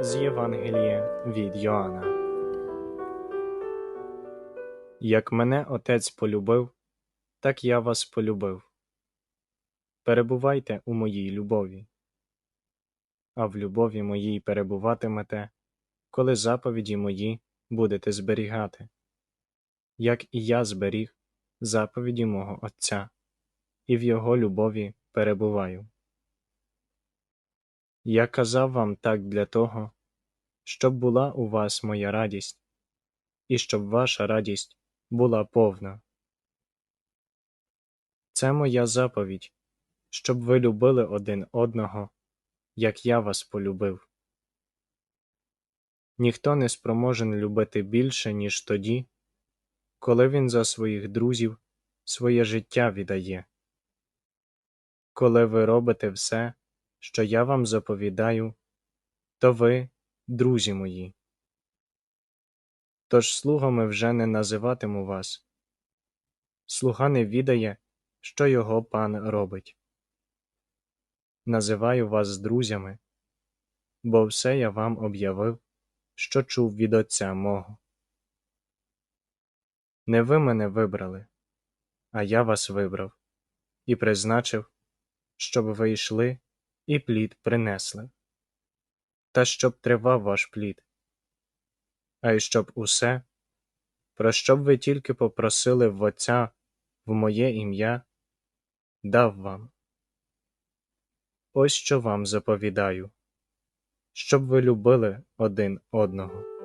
з Євангелія від Йоанна. Як мене Отець полюбив, так я вас полюбив. Перебувайте у моїй любові. А в любові моїй перебуватимете, коли заповіді мої будете зберігати, як і я зберіг заповіді мого Отця, і в Його любові перебуваю. Я казав вам так для того, щоб була у вас моя радість, і щоб ваша радість була повна. Це моя заповідь, щоб ви любили один одного, як я вас полюбив. Ніхто не спроможен любити більше, ніж тоді, коли він за своїх друзів своє життя віддає. Коли ви робите все, що я вам заповідаю, то ви, друзі мої. Тож слугами вже не називатиму вас. Слуга не відає, що його пан робить. Називаю вас друзями, бо все я вам об'явив, що чув від Отця мого. Не ви мене вибрали, а я вас вибрав і призначив, щоб ви йшли і плід принесли, та щоб тривав ваш плід, а й щоб усе, про що б ви тільки попросили в Отця в моє ім'я, дав вам. Ось що вам заповідаю, щоб ви любили один одного.